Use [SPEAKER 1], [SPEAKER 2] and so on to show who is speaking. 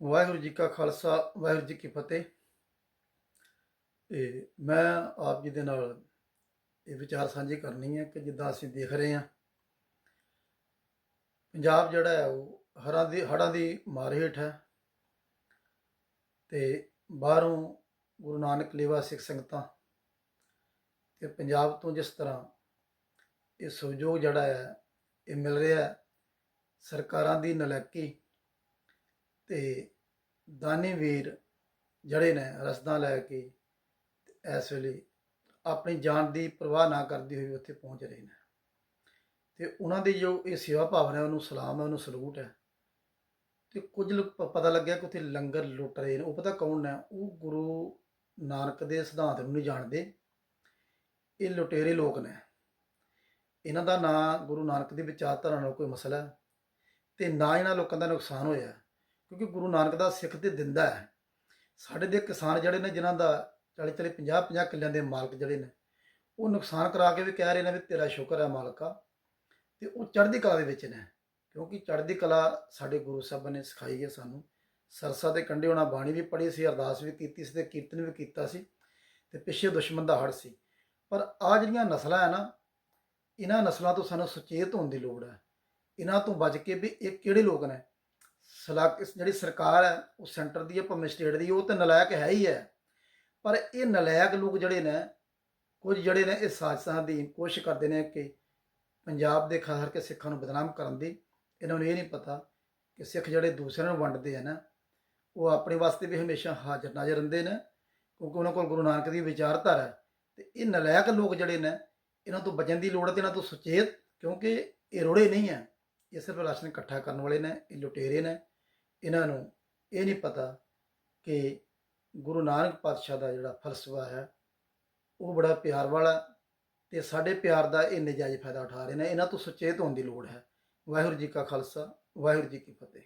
[SPEAKER 1] ਵਾਹਿਗੁਰੂ ਜੀ ਕਾ ਖਾਲਸਾ, ਵਾਹਿਗੁਰੂ ਜੀ ਕੀ ਫਤਿਹ। ਇਹ ਮੈਂ ਆਪ ਜੀ ਦੇ ਨਾਲ ਇਹ ਵਿਚਾਰ ਸਾਂਝੇ ਕਰਨੀ ਹੈ ਕਿ ਜਿੱਦਾਂ ਅਸੀਂ ਦੇਖ ਰਹੇ ਹਾਂ, ਪੰਜਾਬ ਜਿਹੜਾ ਹੈ ਉਹ ਹੜ੍ਹਾਂ ਦੀ ਹੜ੍ਹਾਂ ਦੀ ਮਾਰ ਹੇਠ ਹੈ। ਤੇ ਬਾਹਰੋਂ ਗੁਰੂ ਨਾਨਕ ਲੇਵਾ ਸਿੱਖ ਸੰਗਤਾਂ ਤੇ ਪੰਜਾਬ ਤੋਂ ਜਿਸ ਤਰ੍ਹਾਂ ਇਹ ਸਹਿਯੋਗ ਜਿਹੜਾ ਹੈ, ਇਹ ਮਿਲ ਰਿਹਾ ਹੈ, ਸਰਕਾਰਾਂ ਦੀ ਨਲਾਇਕੀ ਤੇ ਦਾਨੀ ਵੀਰ ਜਿਹੜੇ ਨੇ ਰਸਦਾਂ ਲੈ ਕੇ ਇਸ ਵੇਲੇ ਆਪਣੀ ਜਾਨ ਦੀ ਪਰਵਾਹ ਨਾ ਕਰਦੇ ਹੋਏ ਉੱਥੇ ਪਹੁੰਚ ਰਹੇ ਨੇ। ਤੇ ਉਹਨਾਂ ਦੀ ਜੋ ਇਹ ਸੇਵਾ ਭਾਵਨਾ ਹੈ, ਉਹਨੂੰ ਸਲਾਮ ਹੈ, ਉਹਨੂੰ ਸਲੂਟ ਹੈ। ਤੇ ਕੁਝ ਲੋਕ ਪਤਾ ਲੱਗਿਆ ਕਿ ਉੱਥੇ ਲੰਗਰ ਲੁੱਟ ਰਹੇ ਨੇ। ਉਹ ਪਤਾ ਕੌਣ ਨੇ? ਉਹ ਗੁਰੂ ਨਾਨਕ ਦੇ ਸਿਧਾਂਤ ਨੂੰ ਨਹੀਂ ਜਾਣਦੇ। ਇਹ ਲੁਟੇਰੇ ਲੋਕ ਨੇ। ਇਹਨਾਂ ਦਾ ਨਾਂ ਗੁਰੂ ਨਾਨਕ ਦੀ ਵਿਚਾਰਧਾਰਾ ਨਾਲ ਕੋਈ ਮਸਲਾ ਹੈ ਤੇ ਨਾ ਇਹਨਾਂ ਲੋਕਾਂ ਦਾ ਨੁਕਸਾਨ ਹੋਇਆ। ਕਿਉਂਕਿ ਗੁਰੂ ਨਾਨਕ ਦਾ ਸਿੱਖ ਤੇ ਦਿੰਦਾ ਹੈ। ਸਾਡੇ ਦੇ ਕਿਸਾਨ ਜਿਹੜੇ ਨੇ, ਜਿਨ੍ਹਾਂ ਦਾ 40 40 50 50 ਕਿੱਲਿਆਂ ਦੇ ਮਾਲਕ ਜਿਹੜੇ ਨੇ, ਉਹ ਨੁਕਸਾਨ ਕਰਾ ਕੇ ਵੀ ਕਹਿ ਰਹੇ ਨੇ ਵੀ ਤੇਰਾ ਸ਼ੁਕਰ ਹੈ ਮਾਲਕਾ। ਤੇ ਉਹ ਚੜ੍ਹਦੀ ਕਲਾ ਦੇ ਵਿੱਚ ਨੇ, ਕਿਉਂਕਿ ਚੜ੍ਹਦੀ ਕਲਾ ਸਾਡੇ ਗੁਰੂ ਸਾਹਿਬਾਂ ਨੇ ਸਿਖਾਈ ਹੈ ਸਾਨੂੰ। ਸਰਸਾ ਦੇ ਕੰਢੇ ਉਹਨਾਂ ਬਾਣੀ ਵੀ ਪੜ੍ਹੀ ਸੀ, ਅਰਦਾਸ ਵੀ ਕੀਤੀ ਸੀ ਤੇ ਕੀਰਤਨ ਵੀ ਕੀਤਾ ਸੀ ਤੇ ਪਿੱਛੇ ਦੁਸ਼ਮਣ ਦਾ ਹੜ ਸੀ। ਪਰ ਆ ਜਿਹੜੀਆਂ ਨਸਲਾਂ ਹੈ ਨਾ, ਇਹਨਾਂ ਨਸਲਾਂ ਤੋਂ ਸਾਨੂੰ ਸੁਚੇਤ ਹੋਣ ਦੀ ਲੋੜ ਹੈ। ਇਹਨਾਂ ਤੋਂ ਬਚ ਕੇ ਵੀ ਇਹ ਕਿਹੜੇ ਲੋਕ ਨੇ? ਸਲਾਕ ਜਿਹੜੀ ਸਰਕਾਰ ਹੈ, ਉਹ ਸੈਂਟਰ ਦੀ ਹੈ, ਭਾਵੇਂ ਸਟੇਟ ਦੀ, ਉਹ ਤਾਂ ਨਲਾਇਕ ਹੈ ਹੀ ਹੈ। ਪਰ ਇਹ ਨਲਾਇਕ ਲੋਕ ਜਿਹੜੇ ਨੇ, ਕੁਝ ਜਿਹੜੇ ਨੇ ਇਹ ਸਾਜ਼ਿਸ਼ਾਂ ਦੀ ਕੋਸ਼ਿਸ਼ ਕਰਦੇ ਨੇ ਕਿ ਪੰਜਾਬ ਦੇ ਖਾਸ ਕਰਕੇ ਸਿੱਖਾਂ ਨੂੰ ਬਦਨਾਮ ਕਰਨ ਦੀ, ਇਹਨਾਂ ਨੂੰ ਇਹ ਨਹੀਂ ਪਤਾ ਕਿ ਸਿੱਖ ਜਿਹੜੇ ਦੂਸਰਿਆਂ ਨੂੰ ਵੰਡਦੇ ਆ ਨਾ, ਉਹ ਆਪਣੇ ਵਾਸਤੇ ਵੀ ਹਮੇਸ਼ਾ ਹਾਜ਼ਰ ਨਾਜ਼ਰ ਰਹਿੰਦੇ ਨੇ, ਕਿਉਂਕਿ ਉਹਨਾਂ ਕੋਲ ਗੁਰੂ ਨਾਨਕ ਦੀ ਵਿਚਾਰਧਾਰਾ ਹੈ। ਤੇ ਇਹ ਨਲਾਇਕ ਲੋਕ ਜਿਹੜੇ ਨੇ, ਇਹਨਾਂ ਤੋਂ ਬਚਣ ਦੀ ਲੋੜ ਹੈ ਤੇ ਇਹਨਾਂ ਤੋਂ ਸੁਚੇਤ, ਕਿਉਂਕਿ ਇਹ ਰੋੜੇ ਨਹੀਂ ਹੈ। ਇਹ ਸਿਰਫ ਰਾਸ਼ਨ ਇਕੱਠਾ ਕਰਨ ਵਾਲੇ ਨੇ, ਇਹ ਲੁਟੇਰੇ ਨੇ। ਇਹਨਾਂ ਨੂੰ ਇਹ ਨਹੀਂ ਪਤਾ ਕਿ ਗੁਰੂ ਨਾਨਕ ਪਾਤਸ਼ਾਹ ਦਾ ਜਿਹੜਾ ਫਲਸਫਾ ਹੈ, ਉਹ ਬੜਾ ਪਿਆਰ ਵਾਲਾ ਤੇ ਸਾਡੇ ਪਿਆਰ ਦਾ ਇਹ ਨਜਾਇਜ਼ ਫਾਇਦਾ ਉਠਾ ਰਹੇ ਨੇ। ਇਹਨਾਂ ਤੋਂ ਸੁਚੇਤ ਹੋਣ ਦੀ ਲੋੜ ਹੈ। ਵਾਹਿਗੁਰੂ ਜੀ ਕਾ ਖਾਲਸਾ, ਵਾਹਿਗੁਰੂ ਜੀ ਕੀ ਫਤਿਹ।